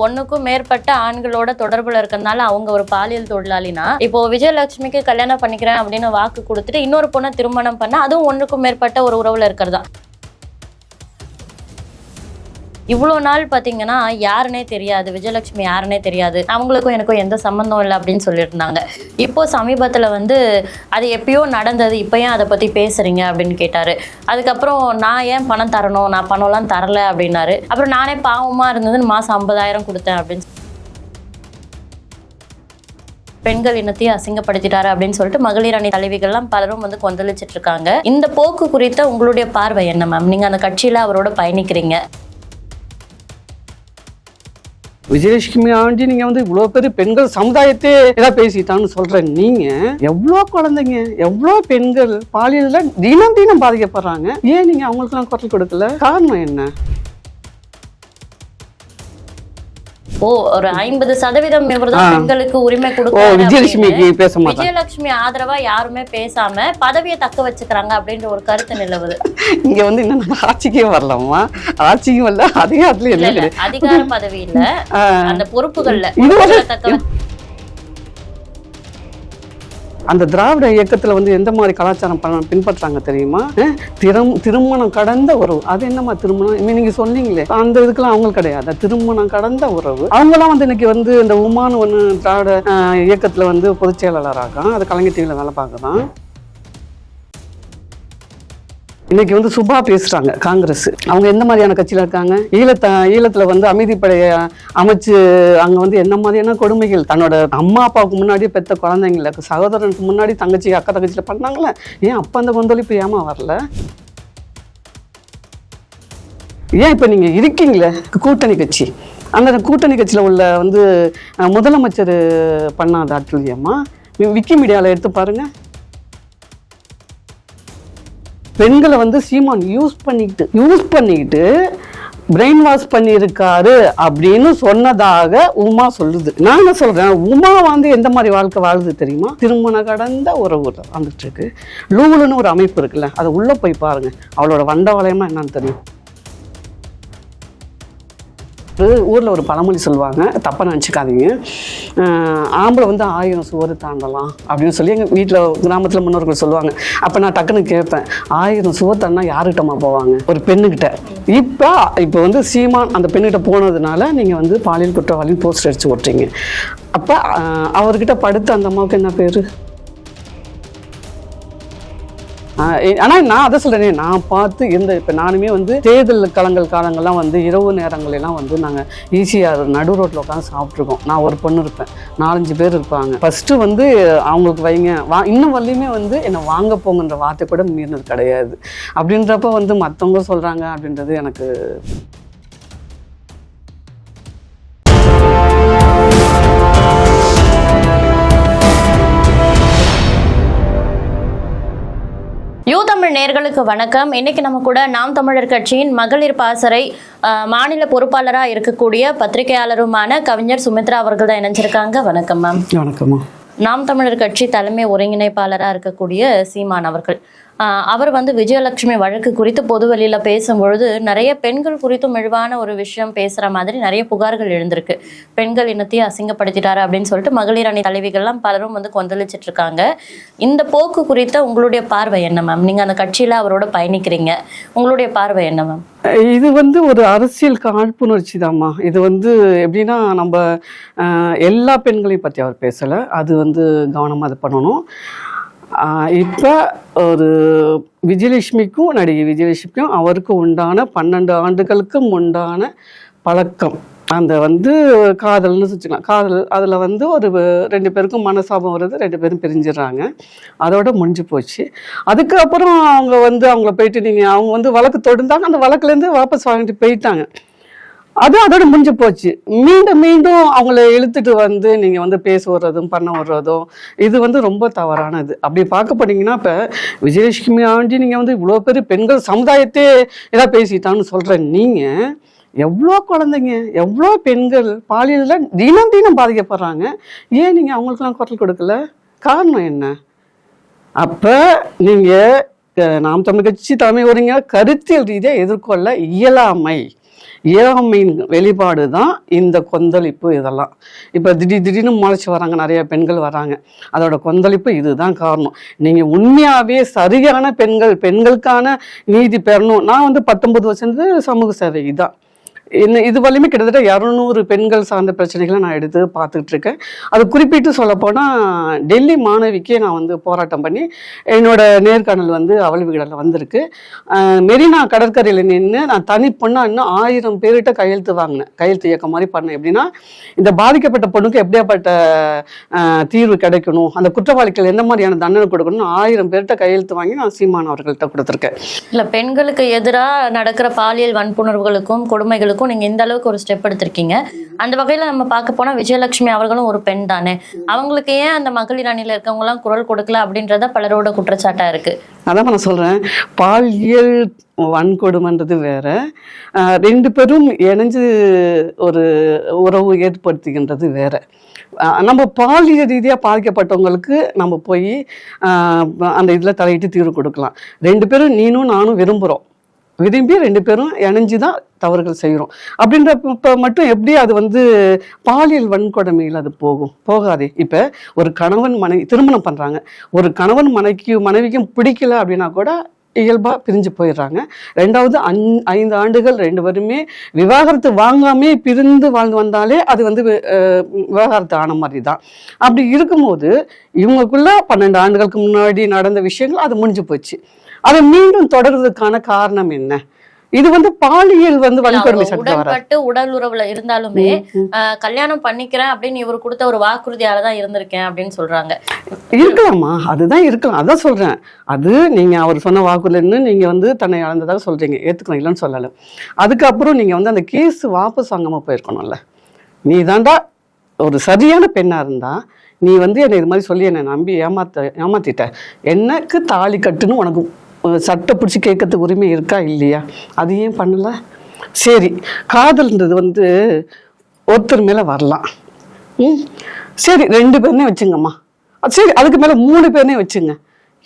ஒன்றுக்கும் மேற்பட்ட ஆண்களோட தொடர்புல இருக்கறதுனால அவங்க ஒரு பாலியல் தொழிலாளினா இப்போ விஜயலட்சுமிக்கு கல்யாணம் பண்ணிக்கிறேன் அப்படின்னு வாக்கு கொடுத்துட்டு இன்னொரு பொண்ணை திருமணம் பண்ணால் அதுவும் ஒண்ணுக்கும் மேற்பட்ட ஒரு உறவுல இருக்கிறதா? இவ்வளோ நாள் பார்த்தீங்கன்னா யாருனே தெரியாது விஜயலட்சுமி யாருனே தெரியாது. அவங்களுக்கும் எனக்கும் எந்த சம்மந்தம் இல்லை அப்படின்னு சொல்லியிருந்தாங்க. இப்போ சமீபத்தில் வந்து அது எப்பயோ நடந்தது இப்போ ஏன் அதை பற்றி பேசுறீங்க அப்படின்னு கேட்டார். அதுக்கப்புறம் நான் ஏன் பணம் தரணும் நான் பணம்லாம் தரல அப்படின்னாரு. அப்புறம் நானே பாவமாக இருந்ததுன்னு மாதம் ஐம்பதாயிரம் கொடுத்தேன் அப்படின்னு பெண்கள் இனத்தையும் அசிங்கப்படுத்திட்டாரு அப்படின்னு சொல்லிட்டு மகளிர் அணி தலைவிகள்லாம் பலரும் வந்து கொந்தளிச்சிட்டு இருக்காங்க. இந்த போக்கு குறித்த உங்களுடைய பார்வை என்ன மேம் நீங்க அந்த கட்சியில அவரோட பயணிக்கிறீங்க. விஜயலட்சுமி ஆண்டி நீங்க வந்து இவ்வளவு பெரிய பெண்கள் சமுதாயத்தே ஏதாவது பேசிட்டான்னு சொல்றேன். நீங்க எவ்வளோ குழந்தைங்க எவ்வளோ பெண்கள் பாலியலில் தினம் தினம் பாதிக்கப்படுறாங்க. ஏன் நீங்க அவங்களுக்குலாம் குரல் கொடுக்கல? காரணம் என்ன? ஓ ஒரு ஐம்பது சதவீதம் இவர்தான் ஆ. பெண்களுக்கு உரிமை விஜயலட்சுமிக்கு அப்படின்னு பேச விஜயலட்சுமி ஆதரவா யாருமே பேசாம பதவியை தக்க வச்சுக்கிறாங்க அப்படின்ற ஒரு கருத்து நிலவுது. இங்க வந்து இன்னும் நம்ம ஆட்சிக்கே வரலாமா? ஆட்சிக்கும் வரல அதிகாரத்துல என்ன அதிகார பதவி இல்ல. அந்த பொறுப்புகள்ல. இது தக்க அந்த திராவிட இயக்கத்தில் வந்து எந்த மாதிரி கலாச்சாரம் பண்ண பின்பற்றாங்க தெரியுமா? திரும் திருமணம் கடந்த உறவு. அது என்னம்மா திருமணம்? இனி நீங்க சொன்னீங்களே. அந்த இதுக்கெல்லாம் அவங்க கிடையாது. திருமணம் கடந்த உறவு. அவங்களாம் வந்து இன்னைக்கு வந்து இந்த உமான் ஒன்று திராவிட இயக்கத்தில் வந்து பொதுச் செயலாளராக? அது கலைஞர் டிவியில் வேலை பார்க்குறான் இன்னைக்கு வந்து சுபா பேசுறாங்க காங்கிரஸ். அவங்க எந்த மாதிரியான கட்சியில இருக்காங்க? ஈழத்த ஈழத்துல வந்து அமைதிப்படையை அமைச்சு அங்க வந்து என்ன மாதிரியான கொடுமைகள்? தன்னோட அம்மா அப்பாவுக்கு முன்னாடி பெத்த குழந்தைங்களுக்கு சகோதரனுக்கு முன்னாடி தங்கச்சி அக்கா தங்கச்சியில பண்ணாங்களே? ஏன் அப்ப அந்த கொந்தளிப்பு ஏமா வரல? ஏன் இப்போ நீங்கள் இருக்கீங்களே? கூட்டணி கட்சி. அந்த கூட்டணி கட்சியில் உள்ள வந்து முதலமைச்சர் பண்ணாத அட்டுழியம்மா? விக்கி மீடியால எடுத்து பாருங்கள் பெண்களை வந்து சீமான் யூஸ் பண்ணிக்கிட்டு யூஸ் பண்ணிக்கிட்டு பிரெயின் வாஷ் பண்ணியிருக்காரு அப்படின்னு சொன்னதாக உமா சொல்லுது. நான் என்ன சொல்கிறேன் உமா வந்து எந்த மாதிரி வாழ்க்கை வாழுது தெரியுமா? திருமண கடந்த உறவு வந்துட்டுருக்கு லூலுன்னு ஒரு அமைப்பு இருக்குல்ல அதை உள்ளே போய் பாருங்கள் அவளோட வண்ட என்னன்னு தெரியும்? ஊரில் ஒரு பழமொழி சொல்லுவாங்க தப்பாக நினச்சிக்காதீங்க. ஆம்பளை வந்து ஆயிரம் சுவர் தாண்டலாம் அப்படின்னு சொல்லி எங்கள் வீட்டில் கிராமத்தில் முன்னோர்கள் சொல்லுவாங்க. அப்போ நான் டக்குன்னு கேட்பேன் ஆயிரம் சுவர் தாண்டா யாருக்கிட்டமா போவாங்க? ஒரு பெண்ணுக்கிட்ட இப்போ இப்போ வந்து சீமான் அந்த பெண்ணுக்கிட்ட போனதுனால நீங்கள் வந்து பாலியல் குற்றவாளின்னு போஸ்டர் அடித்து ஓட்டுறீங்க. அப்போ அவர்கிட்ட படுத்து அந்த அம்மாவுக்கு என்ன பேர்? ஆனால் நான் அதை சொல்கிறேனே நான் பார்த்து எந்த இப்போ நானுமே வந்து தேர்தல் களங்கள் காலங்கள்லாம் வந்து இரவு நேரங்களெல்லாம் வந்து நாங்கள் ஈஸியாக நடு ரோட்டில் உட்காந்து சாப்பிட்ருக்கோம் நான் ஒரு பொண்ணு இருப்பேன். நாலஞ்சு பேர் இருப்பாங்க. ஃபஸ்ட்டு வந்து அவங்களுக்கு வைங்க வா இன்னும் வரலையுமே வந்து என்னை வாங்க போங்கன்ற வார்த்தை கூட மீறினது கிடையாது. அப்படின்றப்ப வந்து மற்றவங்க சொல்கிறாங்க அப்படின்றது எனக்கு தமிழ் நேர்களுக்கு வணக்கம். இன்னைக்கு நம்ம கூட நாம் தமிழர் கட்சியின் மகளிர் பாசறை மாநில பொறுப்பாளரா இருக்கக்கூடிய பத்திரிகையாளருமான கவிஞர் சுமித்ரா அவர்கள் தான் இணைஞ்சிருக்காங்க. வணக்கம் மேம். வணக்கம்மா. நாம் தமிழர் கட்சி தலைமை ஒருங்கிணைப்பாளராக இருக்கக்கூடிய சீமான் அவர்கள். அவர் வந்து விஜயலட்சுமி வழக்கு குறித்து பொது பொதுவெளியில பேசும்பொழுது நிறைய பெண்கள் குறித்தும் இழிவான ஒரு விஷயம் பேசுற மாதிரி நிறைய புகார்கள் எழுந்திருக்கு. பெண்கள் இனத்தையும் அசிங்கப்படுத்திட்டாரு அப்படின்னு சொல்லிட்டு மகளிர் அணி தலைவிகள்லாம் பலரும் வந்து கொந்தளிச்சிட்டு இருக்காங்க. இந்த போக்கு குறித்த உங்களுடைய பார்வை என்ன மேம் நீங்க அந்த கட்சியில அவரோட பயணிக்கிறீங்க. உங்களுடைய பார்வை என்ன மேம் இது வந்து ஒரு அரசியல் காழ்ப்புணர்ச்சி தாம்மா இது வந்து எப்படின்னா நம்ம எல்லா பெண்களையும் பற்றி அவர் பேசலை. அது வந்து கவனமாக இது பண்ணணும். இப்போ ஒரு விஜயலட்சுமிக்கும் நடிகை விஜயலட்சுமிக்கும் அவருக்கும் உண்டான பன்னெண்டு ஆண்டுகளுக்கும் உண்டான பழக்கம். அந்த வந்து காதல்னு வச்சுக்கலாம். காதல் அதில் வந்து ஒரு ரெண்டு பேருக்கும் மனசாபம் வருது ரெண்டு பேரும் பிரிஞ்சிடுறாங்க. அதோட முடிஞ்சு போச்சு. அதுக்கப்புறம் அவங்க வந்து அவங்கள போயிட்டு நீங்கள் அவங்க வந்து வழக்கு தொடர்ந்தாங்க அந்த வழக்குலேருந்து வாபஸ் வாங்கிட்டு போயிட்டாங்க. அது அதோட முடிஞ்சு போச்சு. மீண்டும் மீண்டும் அவங்கள இழுத்துட்டு வந்து நீங்கள் வந்து பேச விடுறதும் பண்ண விடுறதும் இது வந்து ரொம்ப தவறானது. அப்படி பார்க்க போனீங்கன்னா இப்போ விஜயலட்சுமி ஆண்டி நீங்கள் வந்து இவ்வளோ பெரிய பெண்கள் சமுதாயத்தே ஏதாவது பேசிட்டான்னு சொல்கிற நீங்கள் எவ்வளோ குழந்தைங்க எவ்வளோ பெண்கள் பாலியலில் தினம் தினம் பாதிக்கப்படுறாங்க. ஏன் நீங்கள் அவங்களுக்குலாம் குரல் கொடுக்கல? காரணம் என்ன? அப்போ நீங்கள் நாம் தமிழ் கட்சி தலைமை வரீங்க கருத்தியல் ரீதியாக எதிர்கொள்ள இயலாமை. ஏகமையின் வெளிப்பாடு தான் இந்த கொந்தளிப்பு இதெல்லாம். இப்போ திடீர் திடீர்னு முளைச்சி வராங்க நிறைய பெண்கள் வராங்க அதோட கொந்தளிப்பு இதுதான் காரணம். நீங்கள் உண்மையாகவே சரியான பெண்கள் பெண்களுக்கான நீதி பெறணும். நான் வந்து பத்தொன்பது வருஷம் சமூக சேவை இதுதான் இன்னும் இது வரையுமே கிட்டத்தட்ட இரநூறு பெண்கள் சார்ந்த பிரச்சனைகளை நான் எடுத்து பார்த்துட்டு இருக்கேன் அது குறிப்பிட்டு சொல்லப்போனால் டெல்லி மாணவிக்கே நான் வந்து போராட்டம் பண்ணி என்னோட நேர்காணல் வந்து அவள் வீடில் வந்திருக்கு மெரினா கடற்கரையில் நின்று நான் தனி பொண்ணாக இன்னும் ஆயிரம் பேர்கிட்ட கையெழுத்து வாங்கினேன். கையெழுத்து இயக்கம் மாதிரி பண்ணேன். எப்படின்னா இந்த பாதிக்கப்பட்ட பொண்ணுக்கு எப்படியாப்பட்ட தீர்வு கிடைக்கணும் அந்த குற்றவாளிகள் எந்த மாதிரியான தண்டனை கொடுக்கணும் ஆயிரம் பேர்கிட்ட கையெழுத்து வாங்கி நான் சீமான் அவர்கள்ட்ட கொடுத்துருக்கேன். இல்லை பெண்களுக்கு எதிராக நடக்கிற பாலியல் வன்புணர்வுகளுக்கும் கொடுமைகளுக்கும் நீங்க இந்த அளவுக்கு ஒரு ஸ்டெப் எடுத்திருக்கீங்க. அந்த வகையில நம்ம பார்க்க போனா விஜயலட்சுமி அவர்களும் ஒரு பெண் தானே. அவங்களுக்கு ஏன் அந்த மகளிர் அணியில இருக்கவங்க எல்லாம் குரல் கொடுக்கல அப்படின்றத பலரோட குற்றச்சாட்டா இருக்கு. அதான் நான் சொல்கிறேன் பாலியல் வன்கொடுமன்றது வேற. ரெண்டு பேரும் இணைஞ்சு ஒரு உறவு ஏற்படுத்துகின்றது வேற. நம்ம பாலியல் ரீதியாக பாதிக்கப்பட்டவங்களுக்கு நம்ம போய் அந்த இதில் தலையிட்டு தீர்வு கொடுக்கலாம். ரெண்டு பேரும் நீனும் நானும் விரும்புகிறோம் விரும்பி ரெண்டு பேரும் இணைஞ்சு தான் தவறுகள் செய்கிறோம் அப்படின்றப்ப மட்டும் எப்படி அது வந்து பாலியல் வன்கொடுமையில் அது போகும். போகாதே. இப்போ ஒரு கணவன் மனைவி திருமணம் பண்ணுறாங்க ஒரு கணவன் மனைவிக்கு மனைவிக்கும் பிடிக்கல அப்படின்னா கூட இயல்பாக பிரிஞ்சு போயிடுறாங்க. ரெண்டாவது அந் ஐந்து ஆண்டுகள் ரெண்டு பேருமே விவாகரத்து வாங்காமே பிரிந்து வாழ்ந்து வந்தாலே அது வந்து விவாகரத்து ஆன மாதிரி தான் அப்படி இருக்கும்போது இவங்களுக்குள்ள பன்னெண்டு ஆண்டுகளுக்கு முன்னாடி நடந்த விஷயங்கள் அது முடிஞ்சு போச்சு. அதை மீண்டும் தொடர்றதுக்கான காரணம் என்ன? இது வந்து பாலியல் வந்து வன்கொடுமை உடன்பட்டு உடல் உறவுல இருந்தாலுமே கல்யாணம் பண்ணிக்கிறேன் அப்படின்னு இவர் கொடுத்த ஒரு வாக்குறுதியால தான் இருந்திருக்கேன் அப்படின்னு சொல்றாங்க. இருக்கலாமா? அதுதான் இருக்கலாம். அதான் சொல்றேன். அது நீங்க அவர் சொன்ன வாக்குலேருந்து நீங்க வந்து தன்னை இழந்ததாக சொல்றீங்க. ஏத்துக்கலாம் இல்லைன்னு சொல்லலை. அதுக்கப்புறம் நீங்க வந்து அந்த கேஸ் வாபஸ் வாங்காம போயிருக்கணும்ல. நீ தாண்டா ஒரு சரியான பெண்ணா இருந்தா நீ வந்து என்னை இது மாதிரி சொல்லி என்னை நம்பி ஏமாத்த ஏமாத்திட்ட. எனக்கு தாலி கட்டுன்னு உனக்கு சட்டை பிடிச்சி கேட்கறதுக்கு உரிமை இருக்கா இல்லையா? அது ஏன் பண்ணல? சரி காதல்ன்றது வந்து ஒருத்தர் மேல வரலாம். ம்? சரி ரெண்டு பேர்னே வச்சுங்கம்மா. சரி அதுக்கு மேல மூணு பேர்னே வச்சுங்க.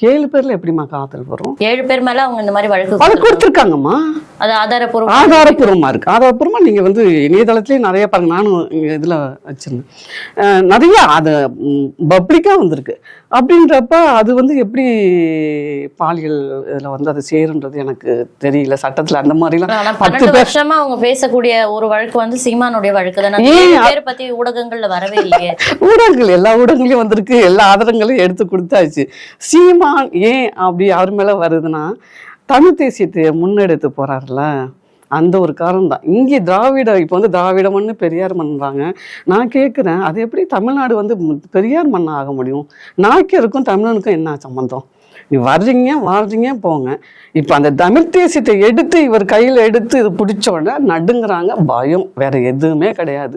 ஏழு பேர்ல எப்படிம்மா காதல் வரும்? ஏழு பேர் மேல அவங்க இந்த மாதிரி வழக்கு அதை கொடுத்திருக்காங்க. கொடுத்துருக்காங்கம்மா. அது ஆதாரப்பூர்வம்? ஆதாரப்பூர்வமா இருக்கு. ஆதாரப்பூர்வமா நீங்க வந்து இணையதளத்திலேயே நிறைய பாருங்க நானும் இதுல வச்சிருந்தேன். நிறைய அது பப்ளிக்கா வந்திருக்கு. அப்படின்றப்ப அது வந்து எப்படி பாலியல் இதுல வந்து அது சேருன்றது எனக்கு தெரியல. சட்டத்துல அந்த மாதிரிலாம் பத்து வருஷமா அவங்க பேசக்கூடிய ஒரு வழக்கு வந்து சீமானுடைய வழக்கு தானே. பத்தி ஊடகங்கள்ல வரவே இல்லையே. ஊடகங்கள் எல்லா ஊடகங்களையும் வந்திருக்கு. எல்லா ஆதாரங்களையும் எடுத்து கொடுத்தாச்சு. சீமான் ஏன் அப்படி அவர் மேல வருதுன்னா தமிழ் தேசியத்தை முன்னெடுத்து போறாருல அந்த ஒரு காரணம் தான் இங்கே திராவிட இப்போ வந்து திராவிட மண்ணு பெரியார் மண்றாங்க நான் கேட்குறேன் அது எப்படி தமிழ்நாடு வந்து பெரியார் மண்ணாக ஆக முடியும் நாய்க்கருக்கும் தமிழனுக்கும் என்ன சம்மந்தம் வர்றீங்க வாழ்றீங்க போங்க. இப்போ அந்த தமிழ் தேசியத்தை எடுத்து இவர் கையில் எடுத்து இது பிடிச்ச உடனே பயம் வேற எதுவுமே கிடையாது.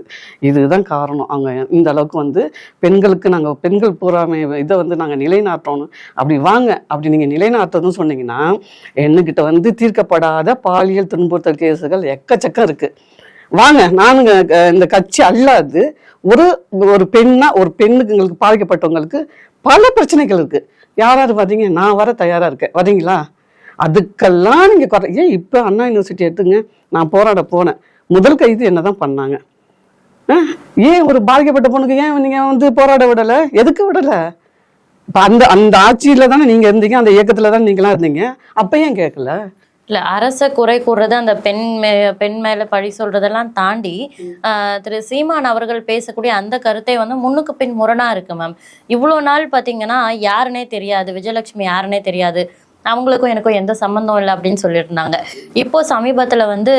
இதுதான் காரணம். அவங்க இந்த அளவுக்கு வந்து பெண்களுக்கு நாங்கள் பெண்கள் பூராமை இதை வந்து நாங்கள் நிலைநாட்டணும். அப்படி வாங்க. அப்படி நீங்கள் நிலைநாட்டுறதுன்னு சொன்னீங்கன்னா என்கிட்ட வந்து தீர்க்கப்படாத பாலியல் துன்புறுத்தல் கேஸுகள் எக்கச்சக்கம் இருக்குது வாங்க நானுங்க இந்த கட்சி அல்லாது ஒரு ஒரு பெண்ணா ஒரு பெண்ணுக்கு எங்களுக்கு பாதிக்கப்பட்டவங்களுக்கு பல பிரச்சனைகள் இருக்குது யார் யார் வரீங்க நான் வர தயாராக இருக்கேன். வரீங்களா அதுக்கெல்லாம் நீங்கள் குறை ஏன் இப்போ அண்ணா யூனிவர்சிட்டி எடுத்துங்க. நான் போராட போனேன். முதல் கைது என்ன தான் பண்ணாங்க ஏன் ஒரு பாதிக்கப்பட்ட பொண்ணுக்கு ஏன் நீங்கள் வந்து போராட விடலை? எதுக்கு விடலை? இப்போ அந்த அந்த ஆட்சியில் தானே நீங்கள் இருந்தீங்க. அந்த இயக்கத்தில் தானே நீங்களாம் இருந்தீங்க. அப்போ ஏன் கேட்கல? இல்ல அரச குறை கூறுறது அந்த பெண் மே பெண் மேல பழி சொல்றதெல்லாம் தாண்டி திரு சீமான் அவர்கள் பேசக்கூடிய அந்த கருத்தை வந்து முன்னுக்கு பின் முரணா இருக்கு மேம். இவ்வளவு நாள் பாத்தீங்கன்னா யாருன்னே தெரியாது விஜயலட்சுமி யாருன்னே தெரியாது. அவங்களுக்கும் எனக்கும் எந்த சம்மந்தம் இல்லை அப்படின்னு சொல்லியிருந்தாங்க. இப்போ சமீபத்தில் வந்து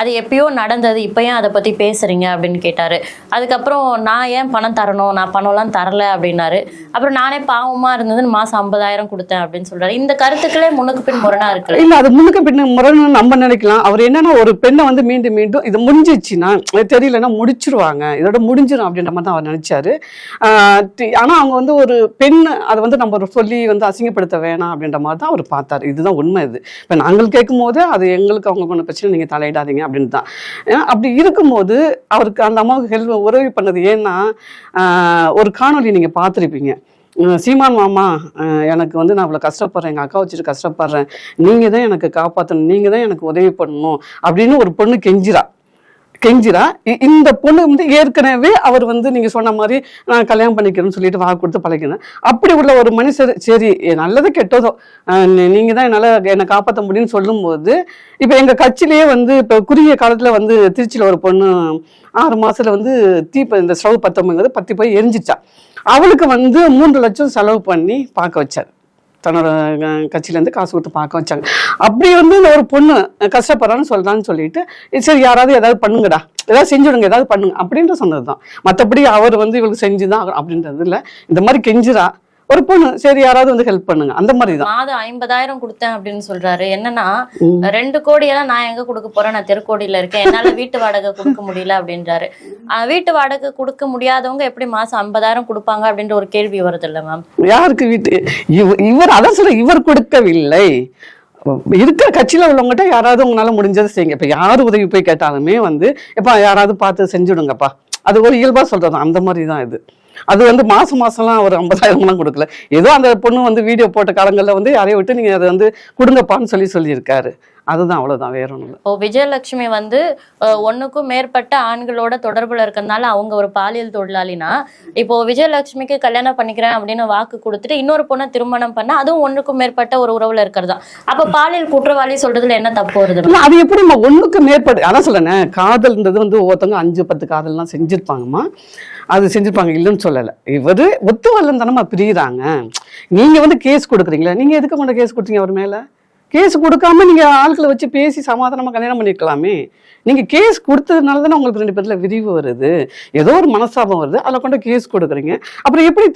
அது எப்பயோ நடந்தது இப்போ ஏன் அதை பற்றி பேசுறீங்க அப்படின்னு கேட்டார். அதுக்கப்புறம் நான் ஏன் பணம் தரணும் நான் பணம்லாம் தரல அப்படின்னாரு. அப்புறம் நானே பாவமாக இருந்ததுன்னு மாதம் ஐம்பதாயிரம் கொடுத்தேன் அப்படின்னு சொல்கிறாரு இந்த கருத்துக்களே முன்னுக்கு பின் முரணா இருக்கு. இல்லை அது முன்னுக்கு பின் முரணு நம்ம நினைக்கலாம். அவர் என்னன்னா ஒரு பெண்ணை வந்து மீண்டும் மீண்டும் இது முடிஞ்சிச்சுன்னா அது தெரியலன்னா முடிச்சிருவாங்க. இதோட முடிஞ்சிடும் அப்படின்ற மாதிரி தான் அவர் நினைச்சாரு. ஆனால் அவங்க வந்து ஒரு பெண் அதை வந்து நம்ம ஒரு சொல்லி வந்து அசிங்கப்படுத்த வேணாம் அப்படின்ற மாதிரி தான் அவர் பார்த்தாரு. இதுதான் உண்மை இது. இப்போ நாங்கள் கேட்கும் போது அது எங்களுக்கு அவங்க ஒன்று பிரச்சனை நீங்கள் தலையிடாதீங்க அப்படின்னு தான் ஏன்னா அப்படி இருக்கும்போது அவருக்கு அந்த அம்மாவுக்கு ஹெல்ப் உதவி பண்ணது ஏன்னா ஒரு காணொலி நீங்கள் பார்த்துருப்பீங்க. சீமான் மாமா எனக்கு வந்து நான் இவ்வளோ கஷ்டப்படுறேன். எங்கள் அக்கா வச்சுட்டு கஷ்டப்படுறேன். நீங்கள் தான் எனக்கு காப்பாற்றணும் நீங்கள் தான் எனக்கு உதவி பண்ணணும் அப்படின்னு ஒரு பொண்ணு கெஞ்சிரா கெஞ்சிரா இ- இந்த பொண்ணு வந்து ஏற்கனவே அவர் வந்து நீங்க சொன்ன மாதிரி நான் கல்யாணம் பண்ணிக்கிறேன்னு சொல்லிட்டு வாக்கு கொடுத்து பழகினேன் அப்படி உள்ள ஒரு மனுஷர் சரி நல்லது கெட்டதோ நீங்கள் நீங்க தான் என்னால என்னை காப்பாற்ற முடியும்னு சொல்லும்போது இப்போ எங்க கட்சியிலேயே வந்து இப்போ குறுகிய காலத்துல வந்து திருச்சியில ஒரு பொண்ணு ஆறு மாசத்துல வந்து தீப்ப இந்த ஸ்டவ் பத்தொம்பது பத்தி போய் எரிஞ்சிச்சா. அவளுக்கு வந்து மூன்று லட்சம் செலவு பண்ணி பார்க்க வச்சார். தன்னோட கட்சியிலேருந்து காசு கொடுத்து பார்க்க வச்சாங்க. அப்படி வந்து இந்த ஒரு பொண்ணு கஷ்டப்படுறான்னு சொல்றான்னு சொல்லிட்டு சரி யாராவது ஏதாவது பண்ணுங்கடா. ஏதாவது செஞ்சுடுங்க ஏதாவது பண்ணுங்க. அப்படின்ட்டு சொன்னது தான் மற்றபடி அவர் வந்து இவளுக்கு செஞ்சுதான் அப்படின்றது இல்லை. இந்த மாதிரி கெஞ்சுறா. ஒரு பொண்ணு சரி யாராவது வந்து ஹெல்ப் பண்ணுங்க. அந்த மாதிரி தான் மாதம் ஐம்பதாயிரம் கொடுத்தேன் அப்படின்னு சொல்றாரு. என்னன்னா ரெண்டு கோடி எல்லாம் நான் எங்க கொடுக்க போறேன்? நான் தெருக்கோடியில இருக்கேன். என்னால வீட்டு வாடகை கொடுக்க முடியல அப்படின்றாரு. வீட்டு வாடகை கொடுக்க முடியாதவங்க எப்படி மாசம் ஐம்பதாயிரம் கொடுப்பாங்க அப்படின்ற ஒரு கேள்வி வருது இல்ல மேம் யாருக்கு வீட்டு? இவ- இவர் அதான் சொல்ல இவர் கொடுக்கவில்லை. இருக்கிற கட்சியில உள்ளவங்ககிட்ட யாராவது உங்களால முடிஞ்சதை செய்யுங்க. இப்ப யார் உதவி போய் கேட்டாலுமே வந்து எப்ப யாராவது பார்த்து செஞ்சுடுங்கப்பா. அது ஒரு இயல்பா சொல்றது அந்த மாதிரி தான் இது. அது வந்து மாசம் மாசம்லாம் ஒரு ஐம்பதாயிரம்லாம் கொடுக்கல. ஏதோ அந்த பொண்ணு வந்து வீடியோ போட்ட காலங்களில் வந்து யாரையும் விட்டு நீங்க அதை வந்து கொடுங்கப்பான்னு சொல்லி சொல்லியிருக்காரு. அதுதான் அவ்வளவுதான் வேற இல்லை. இப்போ விஜயலட்சுமி வந்து ஒண்ணுக்கும் மேற்பட்ட ஆண்களோட தொடர்புல இருக்கறதுனால அவங்க ஒரு பாலியல் தொழிலாளினா இப்போ விஜயலட்சுமிக்கு கல்யாணம் பண்ணிக்கிறேன் அப்படின்னு வாக்கு கொடுத்துட்டு இன்னொரு பொண்ணை திருமணம் பண்ணா அதுவும் ஒண்ணுக்கும் மேற்பட்ட ஒரு உறவுல இருக்கிறதா அப்ப பாலியல் குற்றவாளி சொல்றதுல என்ன தப்பு வருது? இல்ல அது எப்படிம்மா ஒண்ணுக்கு மேற்பட்டு அதான் சொல்லணே காதல்ன்றது வந்து ஒருத்தவங்க அஞ்சு பத்து காதல்லாம் செஞ்சிருப்பாங்கம்மா. அது செஞ்சிருப்பாங்க இல்லைன்னு சொல்லலை. இவரு ஒத்து வரலன்னு தானம்மா பிரியுறாங்க. நீங்க வந்து கேஸ் கொடுக்குறீங்களா நீங்க எதுக்கு கொண்டு கேஸ் கொடுத்தீங்க அவர் மேல? கேஸ் கொடுக்காம நீங்க ஆட்களை வச்சு பேசி சமாதானமா கல்யாணம் பண்ணிருக்கலாமே. நீங்க கேஸ் கொடுத்ததுனால தானே உங்களுக்கு ரெண்டு பேர்ல விரிவு வருது. ஏதோ ஒரு மனஸ்தாபம் வருது. அதில் கொண்டு கேஸ் கொடுக்குறீங்க. அப்புறம் எப்படி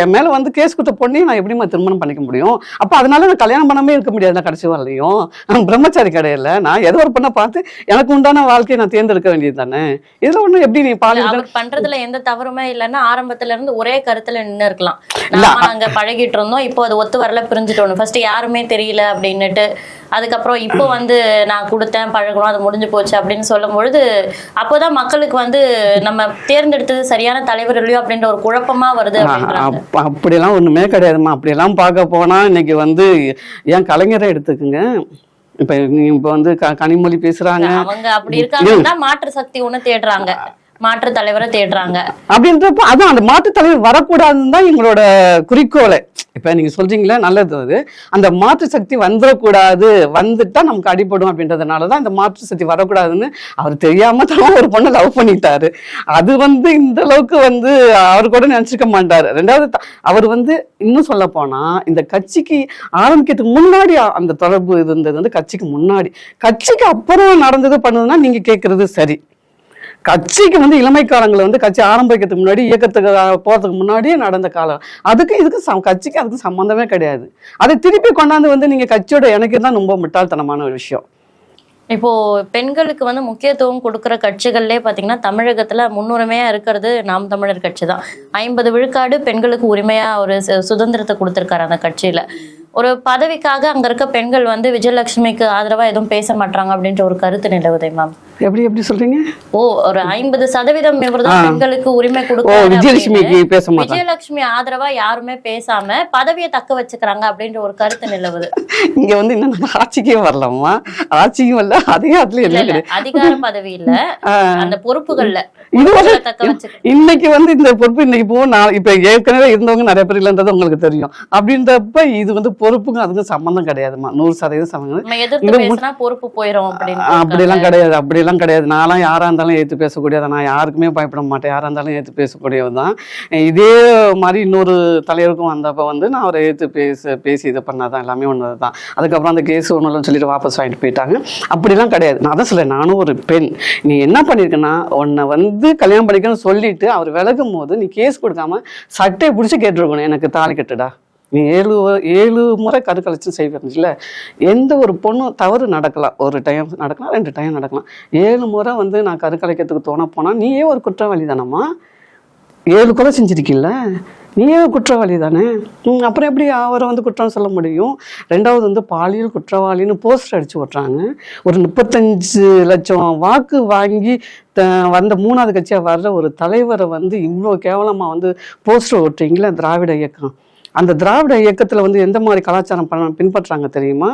என் மேல வந்து கேஸ் கொடுத்த பொண்ணையும் நான் எப்படிம்மா திருமணம் பண்ணிக்க முடியும்? அப்ப அதனால நான் கல்யாணம் பண்ணாமே இருக்க முடியாது. கடைசி வரலையும். நான் பிரம்மச்சாரி கிடையாது நான் ஏதோ ஒரு பொண்ணை பார்த்து எனக்கு உண்டான வாழ்க்கையை நான் தேர்ந்தெடுக்க வேண்டியது தானே? இதுல ஒண்ணு எப்படி நீ அவர் பண்றதுல எந்த தவறுமே இல்லைன்னா ஆரம்பத்துல இருந்து ஒரே கருத்துல நின்னு இருக்கலாம். நாங்க பழகிட்டு இருந்தோம். இப்போ அது ஒத்து வரல பிரிஞ்சுட்டோம். ஃபர்ஸ்ட் யாருமே தெரியல அப்படின்னுட்டு அதுக்கப்புறம் இப்போ வந்து நான் கொடுத்தேன் பழகணும் அது முடிஞ்சு போச்சு அப்படின்னு சொல்லும் பொழுது அப்போதான் மக்களுக்கு வந்து நம்ம தேர்ந்தெடுத்தது சரியான தலைவர் இல்லையோ அப்படின்ற ஒரு குழப்பமா வருது அப்படின்றாங்க. அப்ப- அப்படியெல்லாம் ஒண்ணுமே கிடையாதும்மா. அப்படியெல்லாம் பார்க்க போனா இன்னைக்கு வந்து ஏன் கலைஞரை எடுத்துக்குங்க? இப்ப இப்ப வந்து கனிமொழி பேசுறாங்க. அவங்க அப்படி இருக்காங்கன்னா மாற்று சக்தி ஒண்ணு தேடுறாங்க. மாற்று தலைவரை தேடுறாங்க. அப்படின்றப்ப அதான் அந்த மாற்று தலைவர் வரக்கூடாதுன்னு தான் எங்களோட குறிக்கோளை. இப்ப நீங்க சொல்றீங்களே நல்லது அது. அந்த மாற்று சக்தி வந்துடக்கூடாது வந்துட்டா நமக்கு அடிபடும் அப்படின்றதுனாலதான் அந்த இந்த மாற்று சக்தி வரக்கூடாதுன்னு அவர் தெரியாம தான் ஒரு பொண்ணை லவ் பண்ணிட்டாரு. அது வந்து இந்த அளவுக்கு வந்து அவர் கூட நினைச்சிருக்க மாட்டாரு. ரெண்டாவது அவர் வந்து இன்னும் சொல்ல போனா இந்த கட்சிக்கு ஆரம்பிக்கிறதுக்கு முன்னாடி அந்த தொடர்பு இருந்தது வந்து கட்சிக்கு முன்னாடி. கட்சிக்கு அப்புறம் நடந்தது பண்ணதுன்னா நீங்க கேட்கறது சரி. கட்சிக்கு வந்து இளமை வந்து கட்சி ஆரம்பிக்கிறதுக்கு முன்னாடி இயக்கத்துக்கு போகிறதுக்கு முன்னாடியே நடந்த காலம். அதுக்கு இதுக்கு சம்- கட்சிக்கு அதுக்கு சம்மந்தமே கிடையாது. அதை திருப்பி கொண்டாந்து வந்து நீங்கள் கட்சியோட எனக்கு தான் ரொம்ப முட்டாள்தனமான ஒரு விஷயம். இப்போ பெண்களுக்கு வந்து முக்கியத்துவம் கொடுக்குற கட்சிகள்லே பார்த்தீங்கன்னா தமிழகத்தில் முன்னுரிமையாக இருக்கிறது நாம் தமிழர் கட்சி தான். ஐம்பது விழுக்காடு பெண்களுக்கு உரிமையாக ஒரு சுதந்திரத்தை கொடுத்துருக்காரு அந்த கட்சியில். ஒரு பதவிக்காக அங்கே இருக்க பெண்கள் வந்து விஜயலட்சுமிக்கு ஆதரவாக எதுவும் பேச மாட்டாங்க அப்படின்ற ஒரு கருத்து நிலவுதே மேம். எப்படி எப்படி சொல்றீங்க? ஓ ஒரு ஐம்பது சதவீதம் இவர்தான். பெண்களுக்கு உரிமை விஜயலட்சுமிக்கு அப்படின்னு பேச மாட்டாங்க விஜயலட்சுமி ஆதரவா யாருமே பேசாம பதவியை தக்க வச்சுக்கிறாங்க அப்படின்ற ஒரு கருத்து நிலவுது. இங்க வந்து இன்னும் ஆட்சிக்கே வரலாமா? ஆட்சிக்கும் வரல அதே அதுல இல்ல என்ன அதிகார பதவி இல்ல. அந்த பொறுப்புகள்ல. இது இன்னைக்கு வந்து இந்த பொறுப்பு இன்னைக்கு போ நான் இப்ப ஏற்கனவே இருந்தவங்க நிறைய பேர் இல்லைன்றது உங்களுக்கு தெரியும். அப்படின்றப்ப இது வந்து பொறுப்புங்க அதுக்கு சம்பந்தம் கிடையாதுமா நூறு சதவீதம் சம்பந்தம் பொறுப்பு போயிரும் அப்படின்னு அப்படிலாம் கிடையாது. அப்படிலாம் கிடையாது. நான்லாம் யாராக இருந்தாலும் ஏற்று பேசக்கூடியதான் நான் யாருக்குமே பயப்பட மாட்டேன். யாராக இருந்தாலும் ஏற்று பேசக்கூடியது தான். இதே மாதிரி இன்னொரு தலைவருக்கும் வந்தப்போ வந்து நான் அவரை ஏற்று பேச பேசி இது பண்ணாதான் எல்லாமே ஒன்று தான் அதுக்கப்புறம் அந்த கேஸ் ஒன்றும் சொல்லிட்டு வாபஸ் வாங்கிட்டு போயிட்டாங்க. அப்படிலாம் கிடையாது. நான் அதை சொல்ல நானும் ஒரு பெண். நீ என்ன பண்ணியிருக்கேன்னா உன்னை வந்து கல்யாணம் பண்ணிக்கணும்னு சொல்லிட்டு அவர் விலகும் போது நீ கேஸ் கொடுக்காம சட்டையை பிடிச்சி கேட்டிருக்கணும். எனக்கு தாலி கட்டுடா. நீ ஏழு ஏழு முறை கருக்கலைச்சும் செய்வீங்கல்ல எந்த ஒரு பொண்ணும் தவறு நடக்கலாம் ஒரு டைம் நடக்கலாம் ரெண்டு டைம் நடக்கலாம் ஏழு முறை வந்து நான் கருக்கலைக்கிறதுக்கு தோண போனால் நீயே ஒரு குற்றவாளி தானம்மா ஏழு கொலை செஞ்சிருக்கீல்ல நீயே குற்றவாளி தானே அப்புறம் எப்படி அவரை வந்து குற்றம் சொல்ல முடியும்? ரெண்டாவது வந்து பாலியல் குற்றவாளின்னு போஸ்டர் அடிச்சு ஓட்டுறாங்க. ஒரு முப்பத்தஞ்சு லட்சம் வாக்கு வாங்கி த- வந்த மூணாவது கட்சியாக வர்ற ஒரு தலைவரை வந்து இவ்வளோ கேவலமாக வந்து போஸ்டர் ஓட்டுறீங்களே திராவிட இயக்கம். அந்த திராவிட இயக்கத்தில் வந்து எந்த மாதிரி கலாச்சாரம் பண்ண பின்பற்றாங்க தெரியுமா?